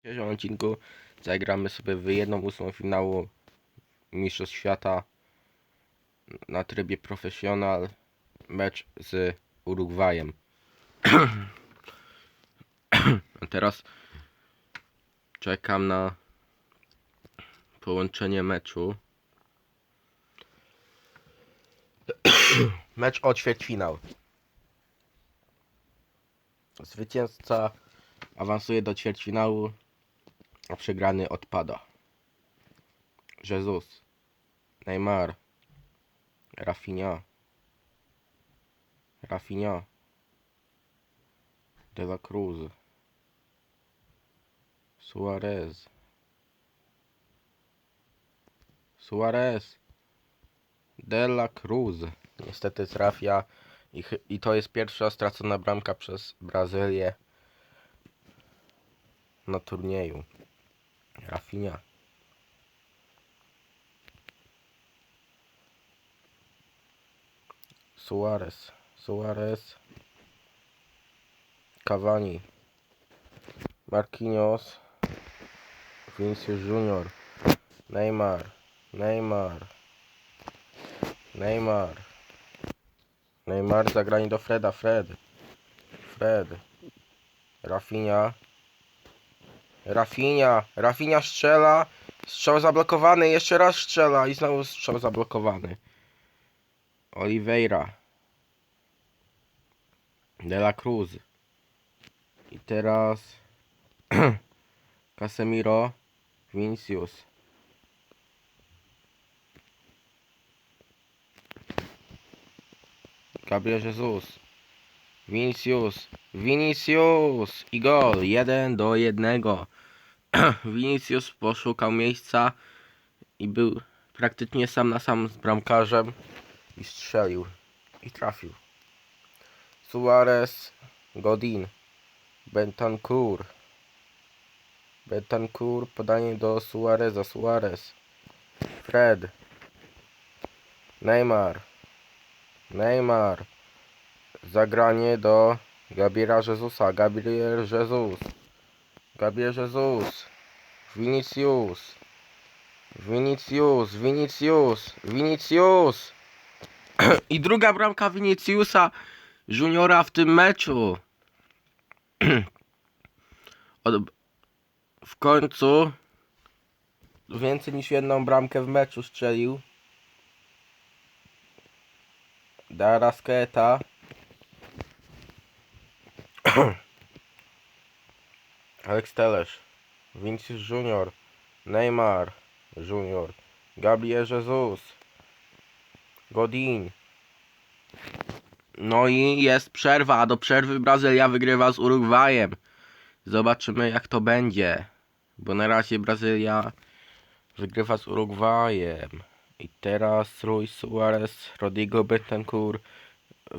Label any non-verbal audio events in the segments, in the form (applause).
W dzisiejszym odcinku zagramy sobie w jedną ósmą finału Mistrzostw Świata na trybie profesjonal mecz z Urugwajem. A teraz czekam na połączenie meczu. Mecz o ćwierćfinał. Zwycięzca awansuje do ćwierćfinału, a przegrany odpada. Jesus, Neymar, Rafinha, Rafinha, De La Cruz, Suarez, Suarez, De La Cruz. Niestety trafia i, i to jest pierwsza stracona bramka przez Brazylię na turnieju. Rafinha. Suarez. Suarez. Cavani. Marquinhos. Vinicius Junior. Neymar. Neymar. Neymar. Neymar zagranie do. Fred. Fred. Rafinha. Rafinha, Rafinha strzela, strzał zablokowany, jeszcze raz strzela i znowu strzał zablokowany. Oliveira. De La Cruz. I teraz (clears throat) Casemiro, Vinicius. Gabriel Jesus. Vinicius, Vinicius i gol, 1 do 1. (clears throat) Vinicius poszukał miejsca i był praktycznie sam na sam z bramkarzem i strzelił i trafił. Suarez, Godin, Bentancur. Bentancur, podanie do Suareza, Suarez. Fred. Neymar. Neymar. Zagranie do Gabriela Jezusa. Gabriel Jesus. Gabriel Jesus. Vinicius. Vinicius. Vinicius. Vinicius. (clears throat) I druga bramka Viniciusa Juniora w tym meczu. (clears throat) W końcu więcej niż jedną bramkę w meczu strzelił. Darasqueta. (clears throat) Alex Telesz, Vinicius Junior, Neymar Junior, Gabriel Jesus, Godin. No i jest przerwa, a do przerwy Brazylia wygrywa z Urugwajem. Zobaczymy jak to będzie, bo na razie Brazylia wygrywa z Urugwajem. I teraz Ruiz Suarez, Rodrigo Betancourt,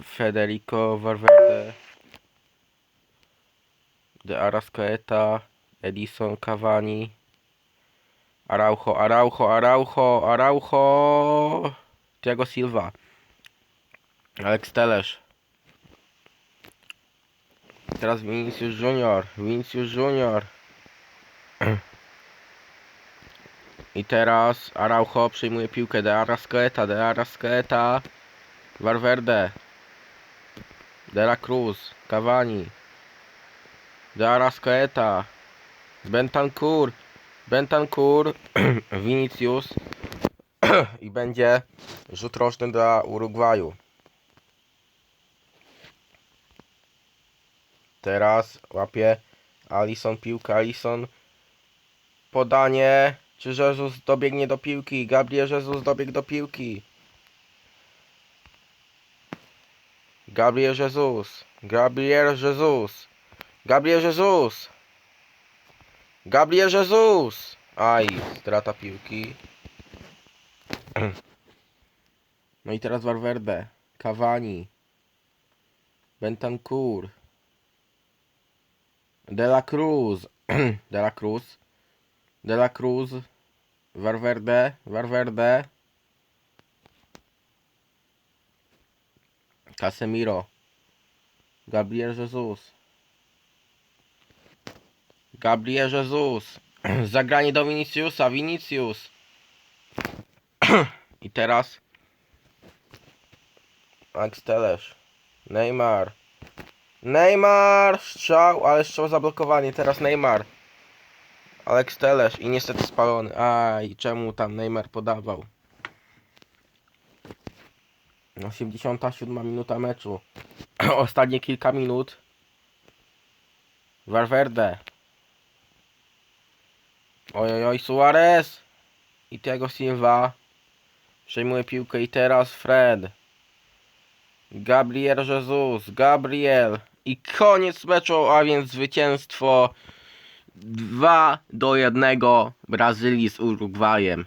Federico Valverde. De Arascaeta, Edison Cavani, Araujo, Araujo, Araujo, Araujo, Thiago Silva, Alex Telesz. Teraz Vinicius Junior, Vinicius Junior. (clears throat) I teraz Araujo przyjmuje piłkę De Arascaeta, De Arascaeta, Valverde, De La Cruz, Cavani. De Arascaeta, Bentancur, Bentancur, (clears throat) Vinicius. (clears throat) I będzie rzut roczny dla Urugwaju. Teraz łapie Alison piłkę, Alison. Podanie, czy Jezus dobiegnie do piłki, Gabriel Jesus dobiegł do piłki. Gabriel Jesus, Gabriel Jesus. Gabriel Jesus! Gabriel Jesus! Aj, strata piłki. (clears throat) No i teraz Valverde, Cavani, Bentancur, De La Cruz, (clears throat) De La Cruz, De La Cruz, Valverde, Casemiro, Gabriel Jesus. Gabriel Jesus. (clears throat) Zagranie do Viniciusa. Vinicius. (clears throat) I teraz Max Telesz. Neymar. Neymar! Strzał, ale strzał zablokowany. Teraz Neymar. Alex Telesz i niestety spalony. Aj, czemu tam Neymar podawał? 87 minuta meczu. (clears throat) Ostatnie kilka minut. Valverde. Ojojoj, Suarez. I tego Silva. Przejmuje piłkę i teraz Fred. Gabriel Jesus. Gabriel. I koniec meczu, a więc zwycięstwo 2 do 1 Brazylii z Urugwajem.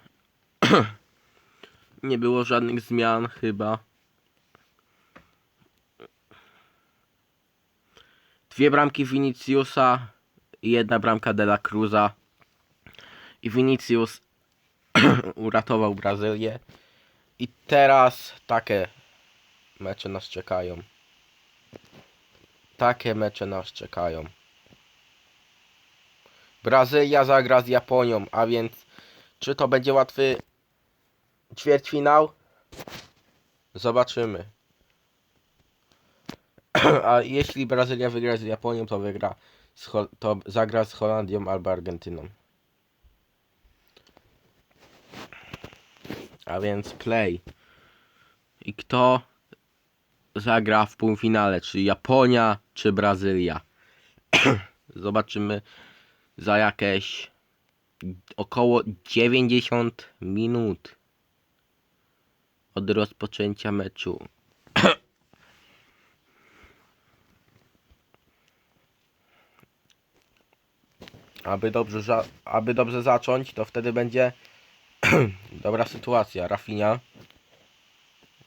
(clears throat) Nie było żadnych zmian chyba. Dwie bramki Viniciusa i jedna bramka De La Cruza. I Vinicius (clears throat) uratował Brazylię. I teraz takie mecze nas czekają. Takie mecze nas czekają. Brazylia zagra z Japonią, a więc czy to będzie łatwy ćwierćfinał? Zobaczymy. (clears throat) A jeśli Brazylia wygra z Japonią, to wygra to zagra z Holandią albo Argentyną. A więc play. I kto zagra w półfinale? Czy Japonia, czy Brazylia? (clears throat) Zobaczymy za jakieś około 90 minut od rozpoczęcia meczu. (clears throat) aby dobrze, aby dobrze zacząć, to wtedy będzie (clears throat) dobra sytuacja. Rafinha,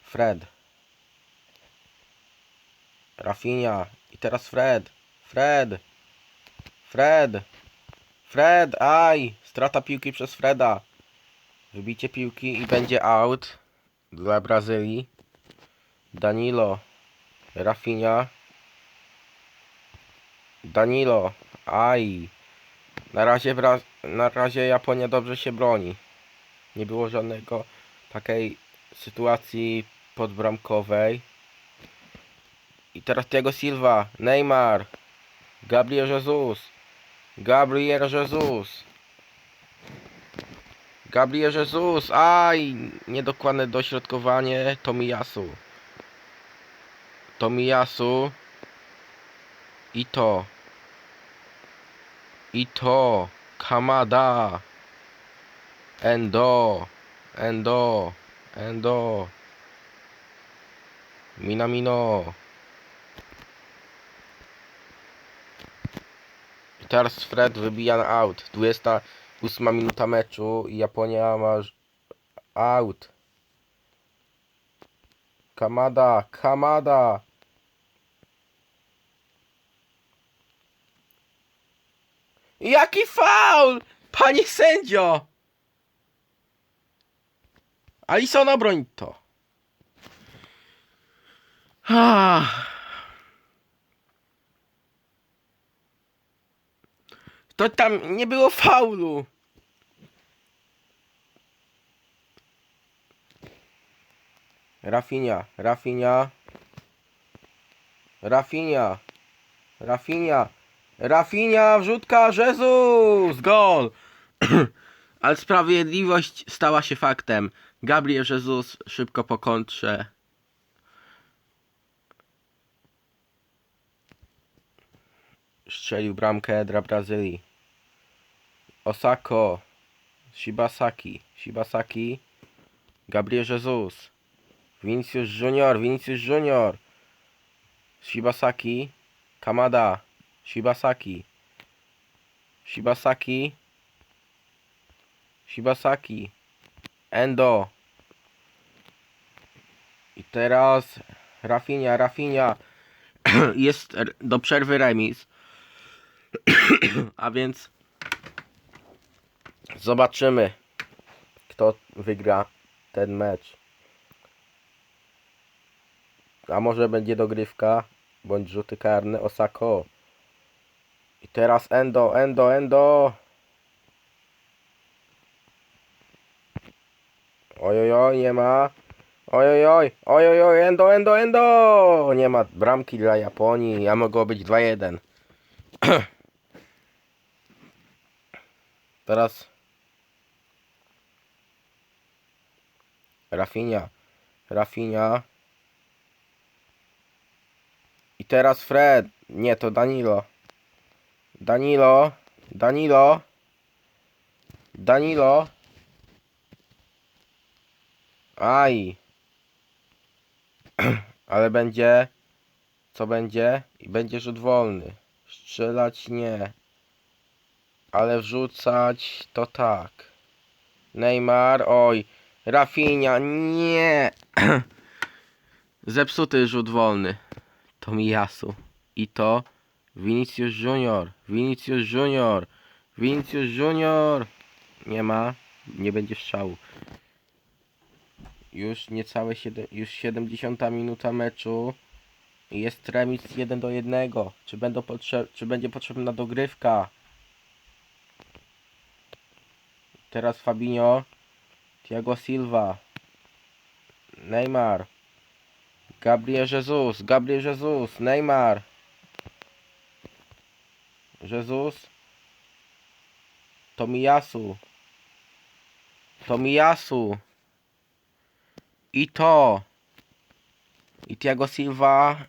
Fred, Rafinha i teraz Fred, Fred, Fred, Fred, aj, strata piłki przez Freda. Wybicie piłki i będzie out dla Brazylii. Danilo, Rafinha, Danilo, aj. Na razie, Bra- na razie Japonia dobrze się broni. Nie było żadnego takiej sytuacji podbramkowej. I teraz Thiago Silva, Neymar, Gabriel Jesus, Gabriel Jesus, Gabriel Jesus, aj, niedokładne dośrodkowanie Tomiyasu. Tomiyasu i to. I to. Kamada. Endo. Endo. Endo. Minamino. I teraz Fred wybija na out. 28 minuta meczu i Japonia ma out. Kamada. Kamada. Jaki faul! Panie sędzio! Alisona broń to. Ah. To tam nie było faulu. Rafinha, Rafinha. Rafinha. Rafinha. Rafinha, wrzutka, Jezus! Gol! (clears throat) Ale sprawiedliwość stała się faktem. Gabriel Jesus szybko po kontrze. Strzelił bramkę dla Brazylii. Osako. Shibasaki. Shibasaki. Gabriel Jesus. Vinicius Junior. Vinicius Junior. Shibasaki. Kamada. Shibasaki. Shibasaki. Shibasaki. Endo. I teraz Rafinha, Rafinha. (clears throat) Jest do przerwy remis. (clears throat) A więc zobaczymy, kto wygra ten mecz. A może będzie dogrywka bądź rzuty karne Osako. I Teraz Endo, Endo, Endo. Ojojoj, nie ma. Ojojoj, ojojoj, Endo, Endo, Endo. Nie ma bramki dla Japonii, a mogło być 2-1. (clears throat) Teraz Rafinha, Rafinha. I teraz Fred. Nie, to Danilo. Danilo, Danilo, Danilo. Aj. (clears throat) Ale będzie. Co będzie? I będzie rzut wolny. Strzelać nie. Ale wrzucać to tak. Neymar, oj. Rafinha, nie. (clears throat) Zepsuty rzut wolny. To Miyasu. I to Vinicius Junior. Vinicius Junior. Vinicius Junior. Nie ma. Nie będzie strzału. Już niecałe 7, już 70 minuta meczu. Jest remis 1 do 1. Czy, będą czy będzie potrzebna dogrywka? Teraz Fabinho. Thiago Silva. Neymar. Gabriel Jesus. Gabriel Jesus. Neymar. Jesus. Tomiyasu. Tomiyasu. I to. I Thiago Silva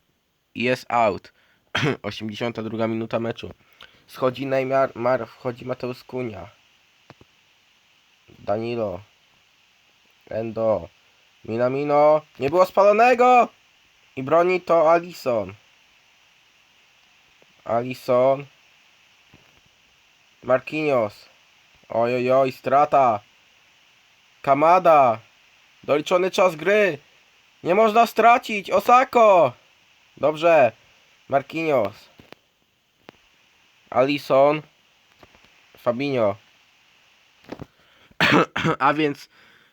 jest out. (clears throat) 82 minuta meczu. Schodzi Neymar, Mar, wchodzi Mateusz Kunia. Danilo. Endo. Minamino. Nie było spalonego! I broni to Alison. Alison. Marquinhos. Ojojoj, strata. Kamada. Doliczony czas gry. Nie można stracić. Osako. Dobrze. Marquinhos. Alison. Fabinho. (clears throat) A więc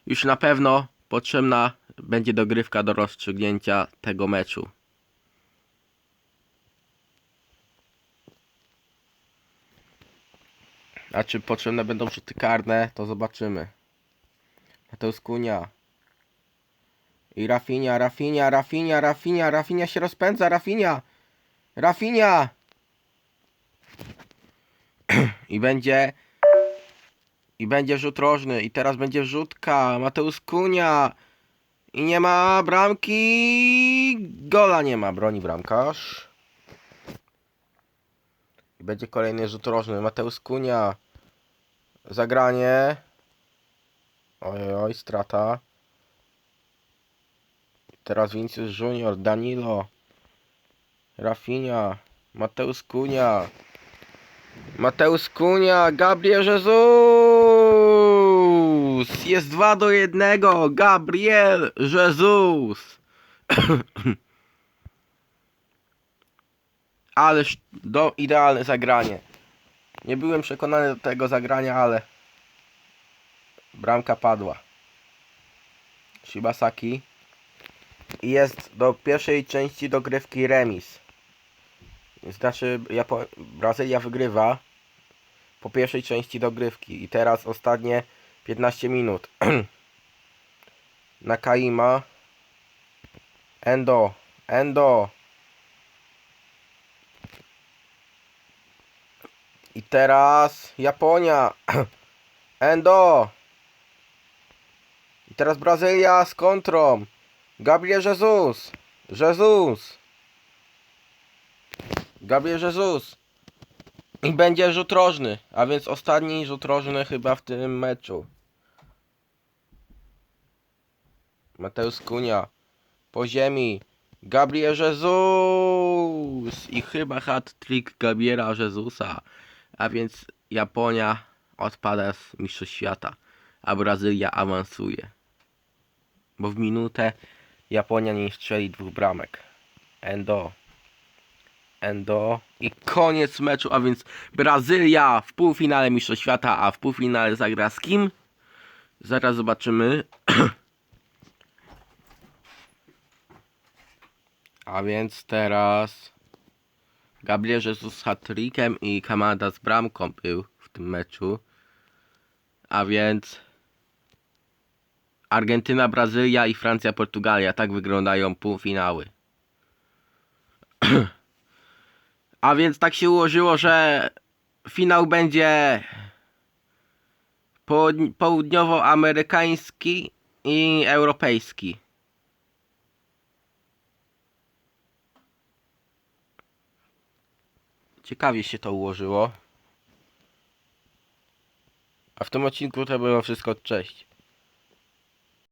już na pewno potrzebna będzie dogrywka do rozstrzygnięcia tego meczu. A czy potrzebne będą rzuty karne, to zobaczymy. Mateusz Kunia. I Rafinha, Rafinha, Rafinha, Rafinha, Rafinha się rozpędza, Rafinha! Rafinha! (clears throat) I będzie... I będzie rzut rożny. I teraz będzie rzutka. Mateusz Kunia. I nie ma bramki. Gola nie ma. Broni bramkarz. I będzie kolejny rzut rożny. Mateusz Kunia. Zagranie. Oj, strata. Teraz Vinicius Junior, Danilo. Rafinha. Mateusz Kunia. Mateusz Kunia, Gabriel Jesus! Jest 2 do 1. Gabriel Jesus! (coughs) Ależ do, idealne zagranie. Nie byłem przekonany do tego zagrania, ale bramka padła. Shibasaki. Jest do pierwszej części dogrywki remis. Znaczy, Japo- Brazylia wygrywa po pierwszej części dogrywki. I teraz ostatnie 15 minut. (clears throat) Nakaima. Endo. Endo. I teraz Japonia. (clears throat) Endo. I teraz Brazylia z kontrą. Gabriel Jesus. Jesus. Gabriel Jesus. I będzie rzut rożny, a więc ostatni rzut rożny chyba w tym meczu. Mateusz Kunia. Po ziemi. Gabriel Jesus. I chyba hat-trick Gabriela Jezusa. A więc Japonia odpada z Mistrzostw Świata, a Brazylia awansuje. Bo w minutę Japonia nie strzeli dwóch bramek. Endo. Endo. I koniec meczu, a więc Brazylia w półfinale Mistrzostw Świata, a w półfinale zagra z kim? Zaraz zobaczymy. (clears throat) a więc teraz Gabriel Jesus z hat-trickiem i Kamada z bramką był w tym meczu. A więc Argentyna, Brazylia i Francja, Portugalia. Tak wyglądają półfinały. (clears throat) A więc tak się ułożyło, że finał będzie południ- południowoamerykański i europejski. Ciekawie się to ułożyło. A w tym odcinku to było wszystko. Cześć.